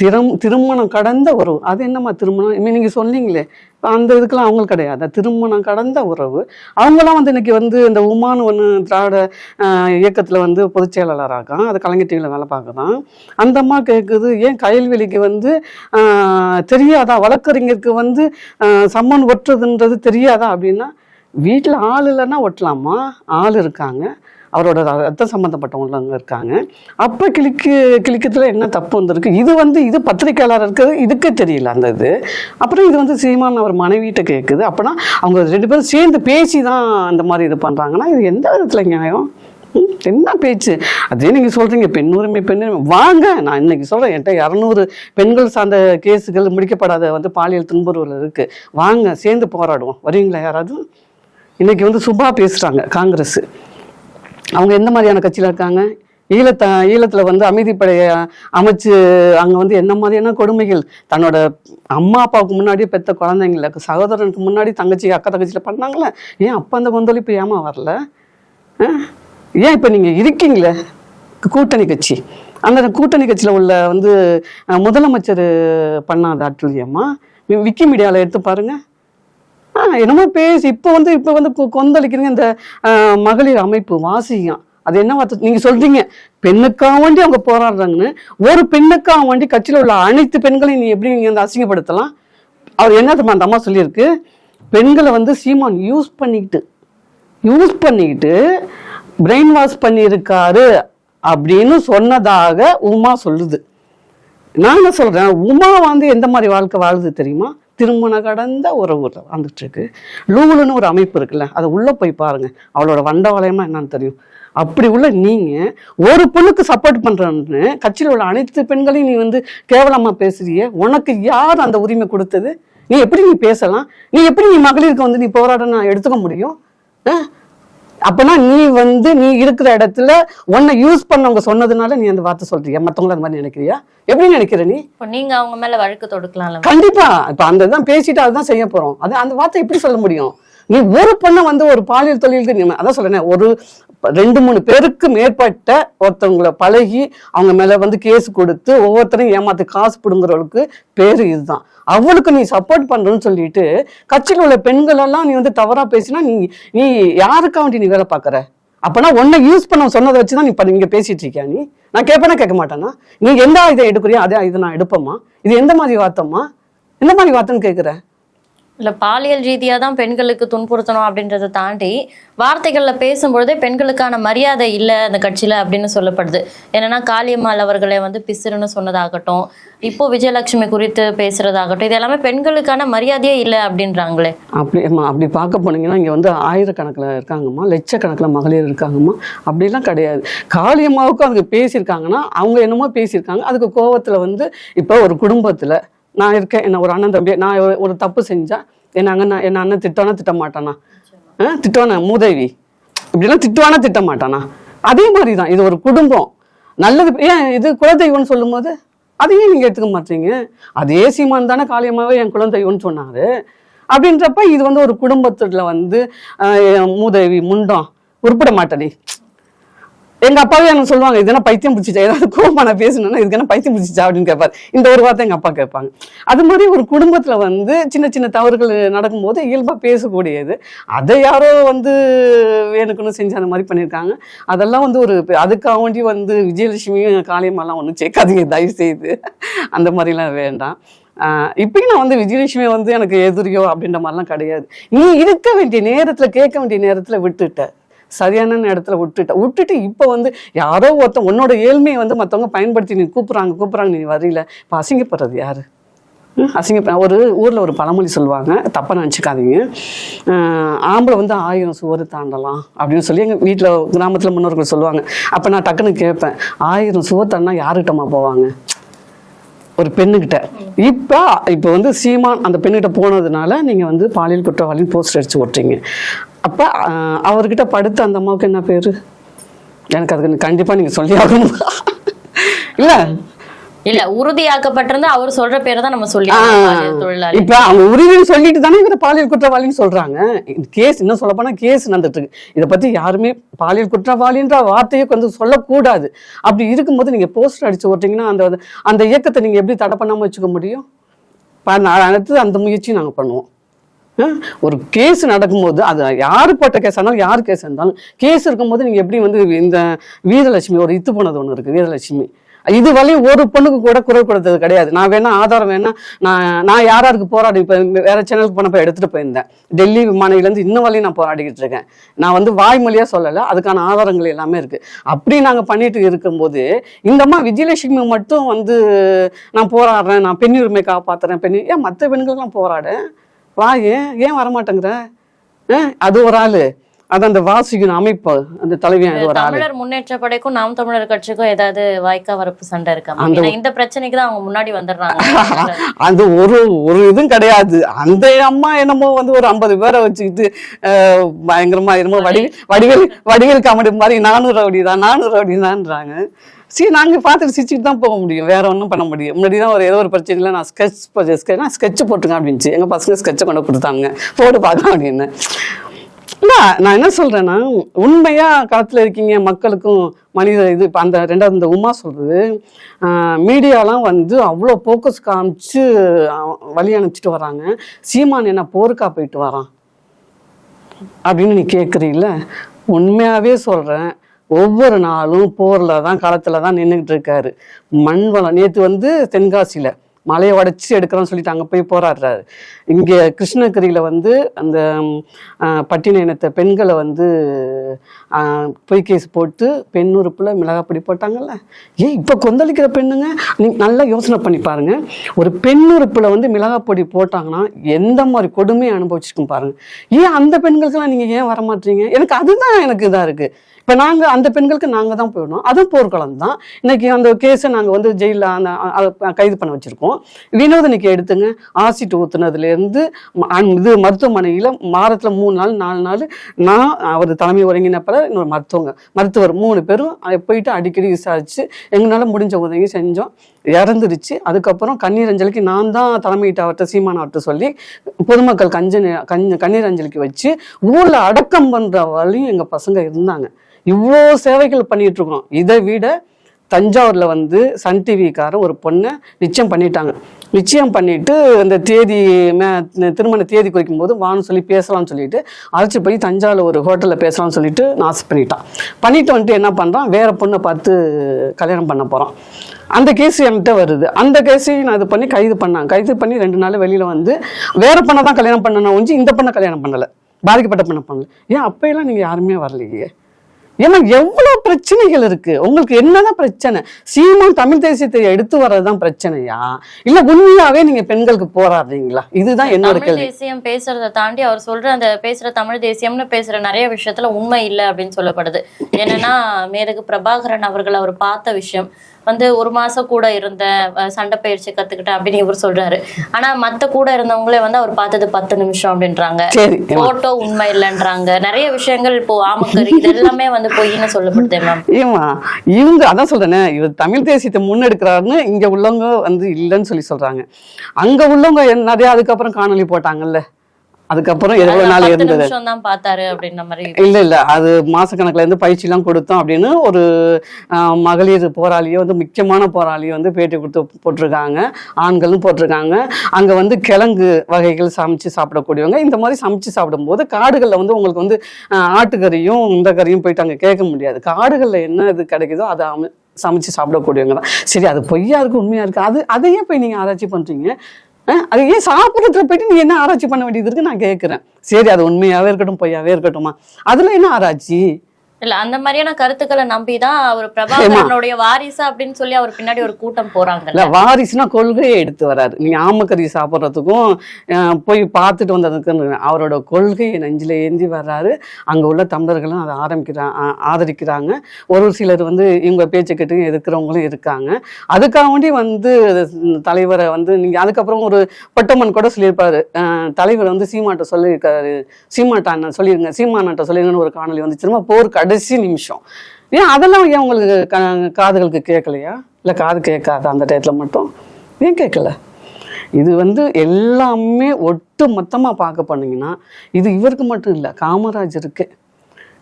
திரும் திருமணம் கடந்த உறவு. அது என்னம்மா திருமணம்? இனிமே சொன்னீங்களே. அந்த இதுக்கெல்லாம் அவங்களுக்கு கிடையாது. திருமணம் கடந்த உறவு. அவங்களாம் வந்து இன்னைக்கு வந்து இந்த உமான்னு ஒன்று திராவிட இயக்கத்தில் வந்து பொதுச் செயலாளராக அது கலைஞர் டிவியில் வேலை பார்க்குதான் அந்த அம்மா கேட்குது ஏன் கயல்வெளிக்கு வந்து தெரியாதா? வழக்கறிஞருக்கு வந்து சம்மன் ஒட்டுறதுன்றது தெரியாதா? அப்படின்னா வீட்டில் ஆள் இல்லைன்னா ஒட்டலாமா? ஆள் இருக்காங்க. அவரோட ரத்த சம்மந்தப்பட்டவங்க இருக்காங்க. அப்போ கிளிக்கு கிளிக்கத்தில் என்ன தப்பு வந்திருக்கு? இது வந்து இது பத்திரிக்கையாளர் இருக்கிறது இதுக்கே தெரியல அந்த இது. அப்புறம் இது வந்து சீமான் அவர் மனைவிட்ட கேட்குது அப்போனா அவங்க ரெண்டு பேரும் சேர்ந்து பேசி தான் அந்த மாதிரி இது பண்ணுறாங்கன்னா இது எந்த விதத்தில் நியாயம்? என்ன பேச்சு? அதே நீங்கள் சொல்கிறீங்க பெண்ணுரிமை பெண்ணுரிமை வாங்க நான் இன்னைக்கு சொல்கிறேன் என்கிட்ட இரநூறு பெண்கள் சார்ந்த கேஸுகள் முடிக்கப்படாத வந்து பாலியல் துன்புறுவல் இருக்குது வாங்க சேர்ந்து போராடுவோம். வரீங்களா யாராவது? இன்னைக்கு வந்து சுபா பேசுகிறாங்க காங்கிரஸ். அவங்க எந்த மாதிரியான கட்சியில் இருக்காங்க? ஈழத்த ஈழத்தில் வந்து அமைதிப்படையை அமைச்சு அங்கே வந்து என்ன மாதிரியான கொடுமைகள்? தன்னோட அம்மா அப்பாவுக்கு முன்னாடி பெற்ற குழந்தைங்கள சகோதரனுக்கு முன்னாடி தங்கச்சி அக்கா தங்கச்சியில் பண்ணாங்களே? ஏன் அப்போ அந்த கொந்தளிப்பு ஏமா வரல? ஏன் இப்போ நீங்கள் இருக்கீங்களே? கூட்டணி கட்சி. அந்த கூட்டணி கட்சியில் உள்ள வந்து முதலமைச்சர் பண்ணாத அட்டுழியம்மா? விக்கி மீடியாவில் எடுத்து பாருங்கள் என்னமோ பேசி இப்போ வந்து இப்போ வந்து கொந்தளிக்கிறீங்க இந்த மகளிர் அமைப்பு வாசியம் அது என்ன வார்த்தை? நீங்க சொல்றீங்க பெண்ணுக்காக வேண்டி அவங்க போராடுறாங்கன்னு ஒரு பெண்ணுக்காக வேண்டி கட்சியில் உள்ள அனைத்து பெண்களையும் நீ எப்படி நீங்க வந்து அசிங்கப்படுத்தலாம்? அவர் என்ன தம்மா அந்த அம்மா சொல்லியிருக்கு? பெண்களை வந்து சீமான் யூஸ் பண்ணிக்கிட்டு யூஸ் பண்ணிக்கிட்டு பிரெயின் வாஷ் பண்ணியிருக்காரு அப்படின்னு சொன்னதாக உமா சொல்லுது. நான் என்ன சொல்றேன் உமா வந்து எந்த மாதிரி வாழ்க்கை வாழுது தெரியுமா? திருமண கடந்த உறவு வந்துட்டு இருக்கு லூலுன்னு ஒரு அமைப்பு இருக்குல்ல அதை உள்ள போய் பாருங்க. அவளோட வண்டவாளயமா என்னன்னு தெரியும். அப்படி உள்ள நீங்க ஒரு பொண்ணுக்கு சப்போர்ட் பண்ணுறன்னு கட்சியில் உள்ள அனைத்து பெண்களையும் நீ வந்து கேவலமா பேசுறிய உனக்கு யார் அந்த உரிமை கொடுத்தது? நீ எப்படி நீ பேசலாம்? நீ எப்படி நீ மகளிருக்கு வந்து நீ போராட நான் எடுத்துக்க முடியும்? அப்பனா நீ வந்து நீ இருக்கிற இடத்துல உன்னை யூஸ் பண்ணவங்க சொன்னதுனால நீ அந்த வார்த்தை சொல்றியா? மத்தவங்கள அந்த மாதிரி நினைக்கிறியா? எப்படி நினைக்கிற நீ? இப்போ நீங்க அவங்க மேல வழக்கு தொடுக்கலாம்ல கண்டிப்பா. இப்ப அந்த இதான் பேசிட்டு அதுதான் செய்ய போறோம். அது அந்த வார்த்தை எப்படி சொல்ல முடியும்? நீ ஒரு பொண்ணை வந்து ஒரு பாலியல் தொழிலுக்கு நீ அதான் சொல்றேன் ஒரு ரெண்டு மூணு பேருக்கு மேற்பட்ட ஒருத்தவங்கள பழகி அவங்க மேல வந்து கேஸ் கொடுத்து ஒவ்வொருத்தரையும் ஏமாத்து காசு பிடுங்குறவளுக்கு பேரு இதுதான். அவளுக்கு நீ சப்போர்ட் பண்றேன்னு சொல்லிட்டு கட்சியில் உள்ள பெண்கள் எல்லாம் நீ வந்து தவறா பேசினா நீ நீ யாருக்கா வேண்டி நீ வேலை பார்க்கற? அப்பனா உன்னை யூஸ் பண்ண சொன்னதை வச்சு தான் நீ இங்க பேசிட்டு இருக்கியா நீ? நான் கேட்பேனா கேட்க மாட்டேனா? நீ எந்த இதை எடுக்கிறியா அதே இதை நான் எடுப்பேம்மா. இது எந்த மாதிரி வார்த்தைம்மா? எந்த மாதிரி வார்த்தைன்னு கேட்குற? இல்ல பாலியல் ரீதியா தான் பெண்களுக்கு துன்புறுத்தணும் அப்படின்றத தாண்டி வார்த்தைகள்ல பேசும்பொழுதே பெண்களுக்கான மரியாதை இல்ல அந்த கட்சியில அப்படின்னு சொல்லப்படுது. என்னன்னா காளியம்மாள் அவர்களை வந்து பிசுறுன்னு சொன்னதாகட்டும் இப்போ விஜயலட்சுமி குறித்து பேசுறதாகட்டும் இது எல்லாமே பெண்களுக்கான மரியாதையே இல்லை அப்படின்றாங்களே. அப்படி அப்படி பார்க்க போனீங்கன்னா இங்கே வந்து ஆயிரக்கணக்கில் இருக்காங்கம்மா லட்சக்கணக்கில் மகளிர் இருக்காங்கம்மா அப்படிலாம் கிடையாது. காளியம்மாவுக்கும் அதுக்கு பேசியிருக்காங்கன்னா அவங்க என்னமோ பேசியிருக்காங்க அதுக்கு கோவத்தில் வந்து இப்போ ஒரு குடும்பத்தில் நான் இருக்கேன் என்ன ஒரு அண்ணன் தம்பி நான் ஒரு- தப்பு செஞ்சா என்ன அண்ணன் என்ன அண்ணன் திட்டானா திட்ட மாட்டானா ஆ மூதேவி. இப்படிலாம் திட்டுவானா திட்ட மாட்டானா அதே மாதிரி தான் இது ஒரு குடும்பம். நல்லது ஏன் இது குலதெய்வம்னு சொல்லும்போது அதையும் நீங்கள் எடுத்துக்க மாட்டீங்க. அதே சீமான் தானே காளியம்மாவே என் குலதெய்வம்னு சொன்னாரு. அப்படின்றப்ப இது வந்து ஒரு குடும்பத்துல வந்து ஆஹ், மூதேவி முண்டம் உருப்பிட மாட்டேனே எங்க அப்பாவே எனக்கு சொல்லுவாங்க இதுனா பைத்தியம் பிடிச்சிச்சா? ஏதாவது கோபமான நான் பேசணும்னா இதுக்கான பைத்தியம் பிடிச்சிச்சா? அப்படின்னு கேட்பாரு. இந்த ஒரு வார்த்தை எங்க அப்பா கேட்பாங்க. அது மாதிரி ஒரு குடும்பத்துல வந்து சின்ன சின்ன தவறுகள் நடக்கும்போது இயல்பா பேசக்கூடியது. அதை யாரோ வந்து வேணுக்குன்னு செஞ்சு அந்த மாதிரி பண்ணியிருக்காங்க. அதெல்லாம் வந்து ஒரு அதுக்காக வேண்டி வந்து விஜயலட்சுமியும் காளியம்மாலாம் ஒன்றும் சேர்க்காதீங்க தயவு செய்து அந்த மாதிரிலாம் வேண்டாம். இப்பயும் நான் வந்து விஜயலட்சுமி வந்து எனக்கு எதிரியோ அப்படின்ற மாதிரிலாம் கிடையாது. நீ இருக்க வேண்டிய நேரத்தில் கேட்க வேண்டிய நேரத்தில் விட்டுட்ட. சரியான இடத்துல விட்டுட்ட. விட்டுட்டு இப்போ வந்து யாரோ ஒருத்தன் உன்னோட ஏழ்மையை வந்து மற்றவங்க பயன்படுத்தி நீ கூப்பிட்றாங்க கூப்பிட்றாங்க நீ வரையில இப்போ அசிங்கப்படுறது யாரு? ம், அசிங்க ஒரு ஊரில் ஒரு பழமொழி சொல்லுவாங்க தப்பாக நினச்சிக்காதீங்க. ஆம்பளை வந்து ஆயிரம் சுவர் தாண்டலாம் அப்படின்னு சொல்லி எங்கள் வீட்டில் கிராமத்தில் முன்னோர்கள் சொல்லுவாங்க. அப்போ நான் டக்குன்னு கேட்பேன் ஆயிரம் சுவர் தாண்டினா யாருக்கிட்டமா போவாங்க? ஒரு பெண்ணுக்கிட்ட இப்போ இப்போ வந்து சீமான் அந்த பெண்ணுகிட்ட போனதுனால நீங்கள் வந்து பாலியல் குற்றவாளின்னு போஸ்டர் அடிச்சு ஓட்டுறீங்க. அப்போ அவர்கிட்ட படுத்த அந்த அம்மாவுக்கு என்ன பேர்? எனக்கு அதுக்கு கண்டிப்பாக நீங்கள் சொல்லி ஆகணும். இல்லை? இல்ல உறுதியாக்கப்பட்டிருந்தா அவர் சொல்ற பேரை தான் நம்ம சொல்லி. தொழிலாளி. இப்ப அவங்க உரிமைன்னு சொல்லிட்டு தானே இவரை பாலியல் குற்றவாளின்னு சொல்றாங்க? கேஸ் என்ன சொல்ல போனா கேஸ் நடந்துட்டு இருக்கு இதை பத்தி யாருமே பாலியல் குற்றவாளின்ற வார்த்தையை கொஞ்சம் சொல்லக்கூடாது. அப்படி இருக்கும்போது நீங்க போஸ்டர் அடிச்சு ஓட்டீங்கன்னா அந்த அந்த இயக்கத்தை நீங்க எப்படி தடை பண்ணாம வச்சுக்க முடியும்? அடுத்து அந்த முயற்சி நாங்க பண்ணுவோம்? ஒரு கேஸ் நடக்கும்போது அது யாரு போட்ட கேஸ் ஆனாலும் யார் கேஸ் இருந்தாலும் கேஸ் இருக்கும்போது நீங்கள் எப்படி வந்து இந்த வீரலட்சுமி ஒரு இத்து போனது ஒன்று இருக்குது வீரலட்சுமி. இது வரையும் ஒரு பொண்ணுக்கு கூட குரல் கொடுத்தது கிடையாது. நான் வேணா ஆதாரம் வேணா நான் நான் யார் யாருக்கு போராடி இப்போ வேற சேனலுக்கு போனப்ப எடுத்துட்டு போயிருந்தேன். டெல்லி விமானிலேருந்து இன்னும் வரையும் நான் போராடிக்கிட்டு இருக்கேன். நான் வந்து வாய்மொழியாக சொல்லலை அதுக்கான ஆதாரங்கள் எல்லாமே இருக்கு. அப்படி நாங்கள் பண்ணிட்டு இருக்கும்போது இந்தம்மா விஜயலட்சுமி மட்டும் வந்து நான் போராடுறேன் நான் பெண் உரிமை காப்பாத்துறேன் பெண் ஏன் மற்ற பெண்கள்லாம் போராட? வா ஏன் ஏன் வரமாட்டேங்கிற? அது ஒரு ஆளு. அது அந்த வாசிக்கணும் அமைப்பு அந்த தலைவியன் அது ஒரு ஆளு. தமிழர் முன்னேற்ற படைக்கும் நாம் தமிழர் கட்சிக்கும் ஏதாவது வாய்க்கா வரப்பு சண்டை இருக்கா? அந்த- இந்த பிரச்சனைக்கு தான் அவங்க முன்னாடி வந்துடுறாங்க. அது ஒரு ஒரு இதுவும் கிடையாது. அந்த அம்மா என்னமோ வந்து ஒரு ஐம்பது பேரை வச்சுக்கிட்டு பயங்கரமா என்னமோ வடி வடிவேல் வடிவேல் காமெடி மாதிரி நானூறு ரவுடி தான் நானூறு ரவுடி தான்றாங்க சரி நாங்கள் பார்த்துட்டு சிரிச்சுட்டு தான் போக முடியும். வேற ஒன்றும் பண்ண முடியும். முன்னாடி தான் ஒரு ஏதோ ஒரு பிரச்சனையில் நான் ஸ்கெட்ச் நான் ஸ்கெட்ச் போட்டுங்க அப்படின்ச்சு எங்கள் பசங்க ஸ்கெட்சை கொண்டு கொடுத்தாங்க. போட்டு பார்க்க அப்படின்னு இல்லை நான் என்ன சொல்றேன்னா உண்மையா களத்துல இருக்கீங்க மக்களுக்கும் மனித இது இப்போ அந்த ரெண்டாவது இந்த உமா சொல்றது மீடியாலாம் வந்து அவ்வளோ ஃபோக்கஸ் காமிச்சு வழி அனுப்பிச்சிட்டு வராங்க. சீமான் என்ன போருக்கா போயிட்டு வரான்? அப்படின்னு நீ கேட்குறீல்ல உண்மையாகவே சொல்கிறேன் ஒவ்வொரு நாளும் போரில் தான் களத்தில் தான் நின்றுக்கிட்டு இருக்காரு. மண் வளம் நேற்று வந்து தென்காசியில் மலையை உடைச்சி எடுக்கிறோம்னு சொல்லிட்டு அங்கே போய் போராடுறாரு. இங்கே கிருஷ்ணகிரியில் வந்து அந்த பட்டின இனத்தை பெண்களை வந்து பொய் கேஸ் போட்டு பெண் உறுப்பில் மிளகாப்பொடி போட்டாங்கல்ல? ஏன் இப்போ கொந்தளிக்கிற பெண்ணுங்க நீங்கள் நல்லா யோசனை பண்ணி பாருங்கள் ஒரு பெண் உறுப்பில் வந்து மிளகாப்பொடி போட்டாங்கன்னா எந்த மாதிரி கொடுமையை அனுபவிச்சிருக்கும் பாருங்கள் ஏன் அந்த பெண்களுக்கெல்லாம் நீங்கள் ஏன் வரமாட்டீங்க? எனக்கு அதுதான் எனக்கு இதாக இருக்குது இப்போ நாங்கள் அந்த பெண்களுக்கு நாங்கள் தான் போயிடணும். அதுவும் போர்க்களம் தான். இன்னைக்கு அந்த கேஸை நாங்கள் வந்து ஜெயிலில் அந்த கைது பண்ண வச்சுருக்கோம். வினோதனிக்கு எடுத்துங்க. ஆசிட் ஊற்றுனதுலேருந்து இது மருத்துவமனையில் வாரத்தில் மூணு நாள் நாலு நாள் நான் அவர் தலைமை ஒருங்கினப்பல இன்னொரு மருத்துவங்க. மருத்துவர் மூணு பேரும் போயிட்டு அடிக்கடி விசாரித்து எங்களால் முடிஞ்ச உதவி செஞ்சோம். இறந்துருச்சு. அதுக்கப்புறம் கண்ணீர் அஞ்சலிக்கு நான் தான் தலைமையிட்ட அவர்கிட்ட சீமான அவர்கிட்ட சொல்லி பொதுமக்கள் கஞ்ச கண் கண்ணீர் அஞ்சலிக்கு வச்சு ஊரில் அடக்கம் பண்ணுற வழியும் எங்கள் பசங்க இருந்தாங்க. இவ்வளோ சேவைகள் பண்ணிட்டு இருக்கோம் இதை விட தஞ்சாவூர்ல வந்து சன் டிவிக்காரன் ஒரு பொண்ணை நிச்சயம் பண்ணிட்டாங்க. நிச்சயம் பண்ணிட்டு அந்த தேதி மே- திருமண தேதி குறிக்கும் போது வான்னு சொல்லி பேசலாம்னு சொல்லிட்டு அழைச்சி போய் தஞ்சாவூர் ஒரு ஹோட்டலில் பேசலாம்னு சொல்லிட்டு நாசு பண்ணிட்டான். பண்ணிட்டு வந்துட்டு என்ன பண்ணுறான் வேற பொண்ணை பார்த்து கல்யாணம் பண்ண போகிறான் அந்த கேஸ் என்கிட்ட வருது. அந்த கேஸையும் நான் இது பண்ணி கைது பண்ணேன் கைது பண்ணி ரெண்டு நாள் வெளியில் வந்து வேற பொண்ணை தான் கல்யாணம் பண்ணணும் ஒழிஞ்சு இந்த பொண்ணை கல்யாணம் பண்ணல. பாதிக்கப்பட்ட பொண்ணை பண்ணல. ஏன் அப்பையெல்லாம் நீங்கள் யாருமே வரலையே? ஏன்னா எவ்வளவு பிரச்சனைகள் இருக்கு? உங்களுக்கு என்னதான் பிரச்சனை? சீமான் தமிழ் தேசியத்தை எடுத்து வர்றதுதான் பிரச்சனையா? இல்ல உண்மையாவே நீங்க பெண்களுக்கு போராடுறீங்களா? இதுதான் என்னோட தமிழ் கேள்வி. தேசியம் பேசுறதை தாண்டி அவர் சொல்ற அந்த பேசுற தமிழ் தேசியம்னு பேசுற நிறைய விஷயத்துல உண்மை இல்லை அப்படின்னு சொல்லப்படுது. என்னன்னா மேதகு பிரபாகரன் அவர்கள் அவர் பார்த்த விஷயம் வந்து ஒரு மாசம் கூட இருந்த சண்டை பயிற்சி கத்துக்கிட்டேன் அப்படின்னு இவர் சொல்றாரு. ஆனா மத்த கூட இருந்தவங்களே வந்து அவர் பார்த்தது பத்து நிமிஷம் அப்படின்றாங்க. போட்டோ உண்மை இல்லைன்றாங்க. நிறைய விஷயங்கள் இப்போ ஆமக்கறி இது எல்லாமே வந்து பொய்ன்னு சொல்லப்படுது மேம் ஏமா இவங்க அதான் சொல்றேனே இவர் தமிழ் தேசியத்தை முன்னெடுக்கிறாருன்னு இங்க உள்ளவங்க வந்து இல்லைன்னு சொல்லி சொல்றாங்க. அங்க உள்ளவங்க நிறைய அதுக்கப்புறம் காணொளி போட்டாங்கல்ல. அதுக்கப்புறம் எவ்வளவு நாள் இருந்தது. இல்ல இல்ல அது மாசக்கணக்குல இருந்து பயிற்சி எல்லாம் கொடுத்தோம் அப்படின்னு ஒரு மகளிர் போராளியை வந்து முக்கியமான போராளியை வந்து பேட்டி கொடுத்து போட்டிருக்காங்க. ஆண்களும் போட்டிருக்காங்க. அங்க வந்து கிழங்கு வகைகள் சமைச்சு சாப்பிடக்கூடியவங்க. இந்த மாதிரி சமைச்சு சாப்பிடும்போது காடுகள்ல வந்து உங்களுக்கு வந்து ஆஹ், ஆட்டுக்கறியும் இந்த கறியும் போயிட்டு அங்க கேட்க முடியாது. காடுகள்ல என்ன இது கிடைக்குதோ அதை அம- சமைச்சு சாப்பிடக்கூடியவங்க தான். சரி அது பொய்யா இருக்கு உண்மையா இருக்கு? அது அதையே போய் நீங்க ஆராய்ச்சி பண்றீங்க. அது ஏன் சாப்பிட்றதுல போயிட்டு நீ என்ன ஆராய்ச்சி பண்ண வேண்டியது இருக்கு? நான் கேட்குறேன் சரி அது உண்மையாவே இருக்கட்டும் பொய்யாவே இருக்கட்டுமா அதுல என்ன ஆராய்ச்சி? இல்ல அந்த மாதிரியான கருத்துக்களை நம்பிதான் அவர் பிரபாகரனுடைய வாரிசு அப்படின்னு சொல்லி அவர் பின்னாடி ஒரு கூட்டம் போறாங்கல்ல. இல்ல வாரிசுனா கொள்கையை எடுத்து வராரு. நீங்க ஆமக்கறி சாப்பிட்றதுக்கும் போய் பார்த்துட்டு வந்ததுக்கு அவரோட கொள்கையை நெஞ்சில ஏந்தி வர்றாரு. அங்க உள்ள தமிழர்களும் அதை ஆரம்பிக்கிறா ஆ- ஆதரிக்கிறாங்க. ஒரு சிலர் வந்து இவங்க பேச்சை கேட்டு எதிர்க்கிறவங்களும் இருக்காங்க. அதுக்காக வேண்டி வந்து தலைவரை வந்து நீங்க அதுக்கப்புறம் ஒரு பொட்டம்மன் கூட சொல்லியிருப்பாரு. தலைவர் வந்து சீமாட்ட சொல்லியிருக்காரு. சீமாட்ட அண்ணன் சொல்லிருங்க சீமானாட்ட சொல்லிருங்கன்னு ஒரு காணொலி வந்து திரும்ப போர் கடைசி நிமிஷம். ஏன் அதெல்லாம் ஏன் உங்களுக்கு க- காதுகளுக்கு கேட்கலையா? இல்லை காது கேட்காத அந்த டயத்தில் மட்டும்? ஏன் கேட்கல? இது வந்து எல்லாமே ஒட்டு மொத்தமாக பார்க்க போனீங்கன்னா இது இவருக்கு மட்டும் இல்லை காமராஜருக்கு.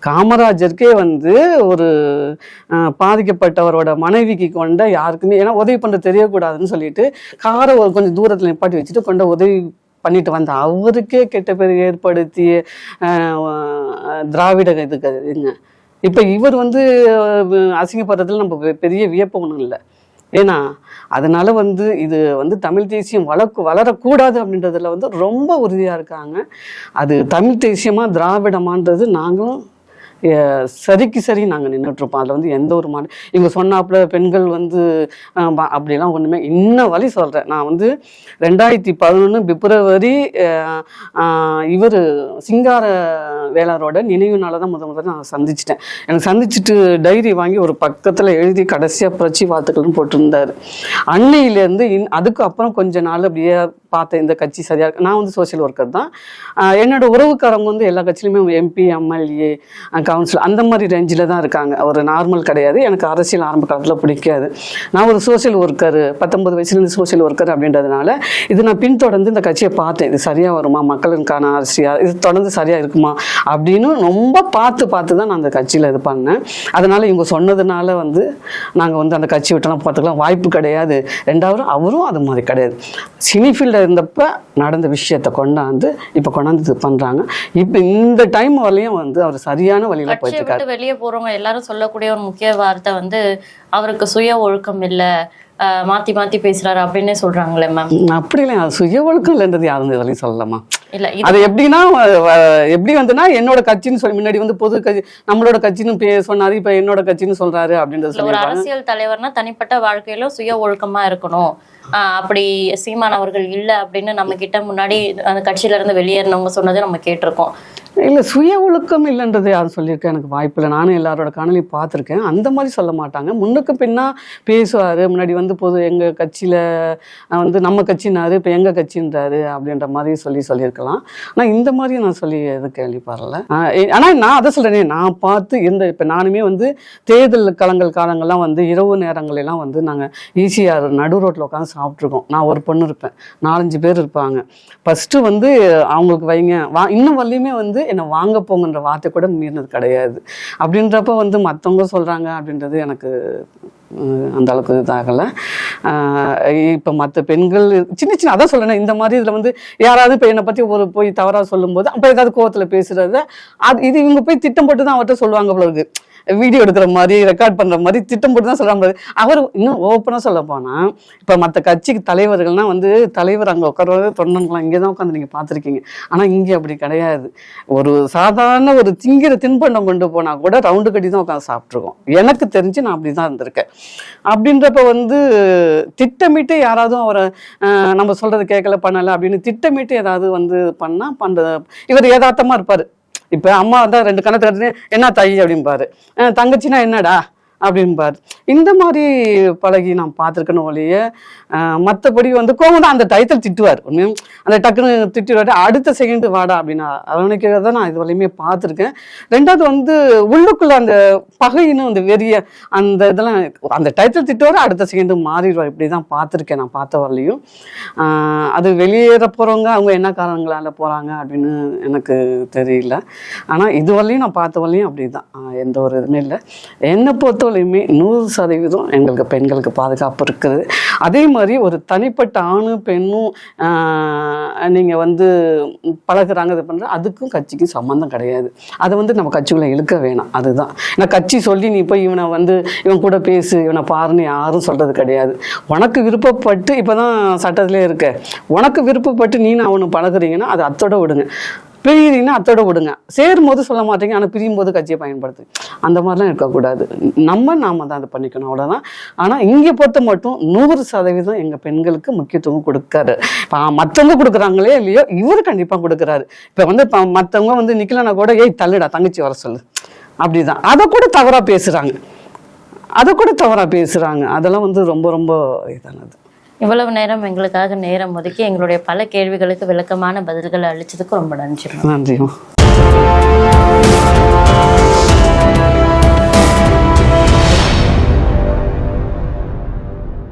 காமராஜருக்கே வந்து ஒரு அஹ், பாதிக்கப்பட்டவரோட மனைவிக்கு கொண்ட யாருக்குமே ஏன்னா உதவி பண்ண தெரியக்கூடாதுன்னு சொல்லிட்டு காரை ஒரு கொஞ்சம் தூரத்தில் நிப்பாட்டி வச்சுட்டு கொண்ட உதவி பண்ணிட்டு வந்த அவருக்கே கெட்ட பேர் ஏற்படுத்தி திராவிட இதுக்கு இதுங்க. இப்போ இவர் வந்து அசிங்கப்படுறதுல நம்ம பெரிய வியப்பு ஒன்றும் இல்லை. ஏன்னா அதனால வந்து இது வந்து தமிழ் தேசியம் வளர்க்கு வளரக்கூடாது அப்படின்றதுல வந்து ரொம்ப உறுதியாக இருக்காங்க. அது தமிழ் தேசியமாக திராவிடமான்றது நாங்களும் சரிக்கு சரி நாங்கள் நின்றுட்டுருப்போம் அதில் வந்து எந்த ஒரு மாடு இவங்க சொன்னாப்புல பெண்கள் வந்து அப்படிலாம் ஒன்றுமே இன்ன வழி சொல்கிறேன் நான் வந்து ரெண்டாயிரத்தி பதினொன்று பிப்ரவரி இவர் சிங்கார வேளாரோட நினைவு தான் முத முதல்ல நான் சந்திச்சிட்டேன். எனக்கு சந்திச்சுட்டு டைரி வாங்கி ஒரு பக்கத்தில் எழுதி கடைசியாக புரட்சி வாழ்த்துக்கள்னு போட்டிருந்தார். அன்னையிலேருந்து இன் அதுக்கு அப்புறம் கொஞ்ச நாள் அப்படியே பார்த்தேன் இந்த கட்சி சரியா இருக்கு. நான் வந்து சோஷியல் ஒர்க்கர் தான். என்னோட உறவுக்காரங்க வந்து எல்லா கட்சியிலுமே எம்பி எம்எல்ஏ கவுன்சில் அந்த மாதிரி ரேஞ்சில் தான் இருக்காங்க. ஒரு நார்மல் கிடையாது. எனக்கு அரசியல் ஆரம்ப காலத்தில் பிடிக்காது. நான் ஒரு சோஷியல் ஒர்க்கர் பத்தொன்பது வயசுலேருந்து சோஷியல் ஒர்க்கர் அப்படின்றதுனால இது நான் பின்தொடர்ந்து இந்த கட்சியை பார்த்தேன். இது சரியாக வருமா? மக்களுக்கான அரசியல் இது தொடர்ந்து சரியாக இருக்குமா? அப்படின்னு ரொம்ப பார்த்து பார்த்து தான் நான் அந்த கட்சியில் இது பண்ணேன். அதனால் இவங்க சொன்னதுனால வந்து நாங்கள் வந்து அந்த கட்சி விட்டுலாம் பார்த்துக்கலாம் வாய்ப்பு கிடையாது. ரெண்டாவது அவரும் அது மாதிரி கிடையாது. சினி ஃபீல்டில் நடந்த விஷயத்தை கொண்டாந்து இப்போ கொண்டாந்து இது பண்ணுறாங்க இப்போ இந்த டைம் வரலையும் வந்து அவர் சரியான வழி கட்சியை போயிட்டு வெளியே போறவங்க எல்லாரும் சொல்லக்கூடிய ஒரு முக்கிய வார்த்தை வந்து அவருக்கு சுய ஒழுக்கம் இல்ல மாத்தி மாத்தி பேசுறாரு அப்படின்னே சொல்றாங்களே மேம் அப்படிலாம் அது சுய ஒழுக்கம் இல்லைன்றது யாரும் இது வரையும் சொல்லலாமா இல்ல அது எப்படின்னா எப்படி வந்துன்னா என்னோட கட்சின்னு சொல்லி முன்னாடி வந்து பொது கட்சி நம்மளோட கட்சின்னு பே சொன்னாரு இப்ப என்னோட கட்சின்னு சொல்றாரு அப்படின்றது இல்ல, ஒரு சொல்லியிருக்காங்க அரசியல் தலைவர்னா தனிப்பட்ட வாழ்க்கையிலும் சுய ஒழுக்கமா இருக்கணும். அப்படி சீமான் அவர்கள் இல்ல அப்படின்னு நம்ம கிட்ட முன்னாடி அந்த கட்சியில இருந்து வெளியேறினவங்க சொன்னதை நம்ம கேட்டிருக்கோம். இல்லை சுய ஒழுக்கம் இல்லைன்றது யாரும் சொல்லியிருக்கேன் எனக்கு வாய்ப்பு இல்லை. நானும் எல்லாரோட காணொலி பார்த்துருக்கேன். அந்த மாதிரி சொல்ல மாட்டாங்க. முன்னுக்கு பின்னா பேசுவார். முன்னாடி வந்து பொது எங்கள் கட்சியில் வந்து நம்ம கட்சினாரு இப்போ எங்கள் கட்சின்றாரு அப்படின்ற மாதிரி சொல்லி சொல்லியிருக்கலாம். ஆனால் இந்த மாதிரி நான் சொல்லி எது கேள்விப்படல ஆனால் நான் அதை சொல்கிறேனே நான் பார்த்து இந்த இப்போ நானுமே வந்து தேர்தல் களங்கள் காலங்கள்லாம் வந்து இரவு நேரங்களெல்லாம் வந்து நாங்கள் ஈசிஆர் நடு ரோட்டில் உட்காந்து சாப்பிட்ருக்கோம் நான் ஒரு பொண்ணு இருப்பேன். நாலஞ்சு பேர் இருப்பாங்க. ஃபஸ்ட்டு வந்து அவங்களுக்கு வைங்க. வா இன்னும் வரலையுமே வந்து என்னை வாங்க போங்கன்ற வார்த்தை கூட மீறினது கிடையாது. அப்படின்றப்ப வந்து மற்றவங்க சொல்கிறாங்க அப்படின்றது எனக்கு அந்த அளவுக்கு இதாகலை இப்போ மற்ற பெண்கள் சின்ன சின்ன அதான் சொல்லணும் இந்த மாதிரி இதில் வந்து யாராவது இப்போ என்னை பற்றி ஒரு போய் தவறாக சொல்லும்போது அப்போ ஏதாவது கோவத்தில் பேசுகிறத அது இது இவங்க போய் திட்டம் போட்டு தான் அவர்கிட்ட சொல்லுவாங்க போல இருக்கு. வீடியோ எடுக்கிற மாதிரி ரெக்கார்ட் பண்ற மாதிரி திட்டம் போட்டு தான் மாதிரி அவர் இன்னும் ஓப்பனாக சொல்ல போனா இப்போ மற்ற கட்சிக்கு தலைவர்கள்னா வந்து தலைவர் அங்கே உட்கார்றது தொண்டன்களாம் இங்கே தான் உட்காந்து நீங்கள் பார்த்துருக்கீங்க. ஆனால் இங்கே அப்படி கிடையாது. ஒரு சாதாரண ஒரு திங்கிற தின்பண்டம் கொண்டு போனால் கூட ரவுண்டு கட்டி தான் உட்காந்து சாப்பிட்ருக்கோம் எனக்கு தெரிஞ்சு நான் அப்படி தான் இருந்திருக்கேன். அப்படின்றப்ப வந்து திட்டமிட்டு யாராவது அவரை நம்ம சொல்றது கேட்கல பண்ணலை அப்படின்னு திட்டமிட்டு ஏதாவது வந்து பண்ணால் பண்ற இவர் யதார்த்தமா இருப்பார். இப்போ அம்மா தான் ரெண்டு கணத்து கட்டு என்ன தாயி? அப்படிம்பாரு. தங்கச்சின்னா என்னடா? அப்படிம்பாரு. இந்த மாதிரி பழகி நான் பார்த்துருக்கணும் ஒழிய மற்றபடி வந்து கோவம் தான் அந்த டயத்தில் திட்டுவார். ஒன்று அந்த டக்குன்னு திட்டுவாரு அடுத்த செகண்ட் வாடா அப்படின்னா அரவணைக்கிறத நான் இது வரையுமே பார்த்துருக்கேன். ரெண்டாவது வந்து உள்ளுக்குள்ள அந்த பகையின்னு அந்த வெறிய அந்த இதெல்லாம் அந்த டயத்தில் திட்டுவார் அடுத்த செகண்டு மாறிடுவார். இப்படி தான் பார்த்துருக்கேன் நான் பார்த்த வரலையும் அது வெளியேற போகிறவங்க அவங்க என்ன காரணங்களால போகிறாங்க அப்படின்னு எனக்கு தெரியல. ஆனால் இது வரலையும் நான் பார்த்த வரலையும் அப்படி தான் எந்த ஒரு இதுவுமே இல்லை. என்னை பொறுத்த பொறுத்தவரையுமே நூறு சதவீதம் எங்களுக்கு பெண்களுக்கு பாதுகாப்பு இருக்குது. அதே மாதிரி ஒரு தனிப்பட்ட ஆணும் பெண்ணும் நீங்கள் வந்து பழகுறாங்க இது பண்ணுற அதுக்கும் கட்சிக்கும் சம்மந்தம் கிடையாது. அதை வந்து நம்ம கட்சிக்குள்ளே இழுக்க வேணாம். அதுதான். ஏன்னா கட்சி சொல்லி நீ போய் இவனை வந்து இவன் கூட பேசு இவனை பாருன்னு யாரும் சொல்கிறது கிடையாது. உனக்கு விருப்பப்பட்டு இப்போ தான் சட்டத்திலே இருக்க. உனக்கு விருப்பப்பட்டு நீ அவனு பழகுறீங்கன்னா அது அத்தோட விடுங்க. பிரியுறீங்கன்னா அத்தோட விடுங்க. சேரும் போது சொல்ல மாட்டீங்க ஆனால் பிரியும் போது கட்சியை பயன்படுத்து. அந்த மாதிரிலாம் இருக்கக்கூடாது. நம்ம நாம தான் அதை பண்ணிக்கணும் அவ்வளோதான் ஆனால் இங்கே பொறுத்த மட்டும் நூறு சதவீதம் எங்கள் பெண்களுக்கு முக்கியத்துவம் கொடுக்காரு. இப்போ மற்றவங்க கொடுக்குறாங்களே இல்லையோ இவர் கண்டிப்பாக கொடுக்குறாரு. இப்போ வந்து இப்போ மற்றவங்க வந்து நிக்கலனா கூட ஏய் தள்ளுடா தங்கச்சி வர சொல்லு. அப்படிதான். அதை கூட தவறாக பேசுகிறாங்க அதை கூட தவறாக பேசுகிறாங்க அதெல்லாம் வந்து ரொம்ப ரொம்ப இதானது. இவ்வளவு நேரம் எங்களுக்காக நேரம் ஒதுக்கி எங்களுடைய பல கேள்விகளுக்கு விளக்கமான பதில்களை அளிச்சதுக்கு ரொம்ப நன்றி நன்றி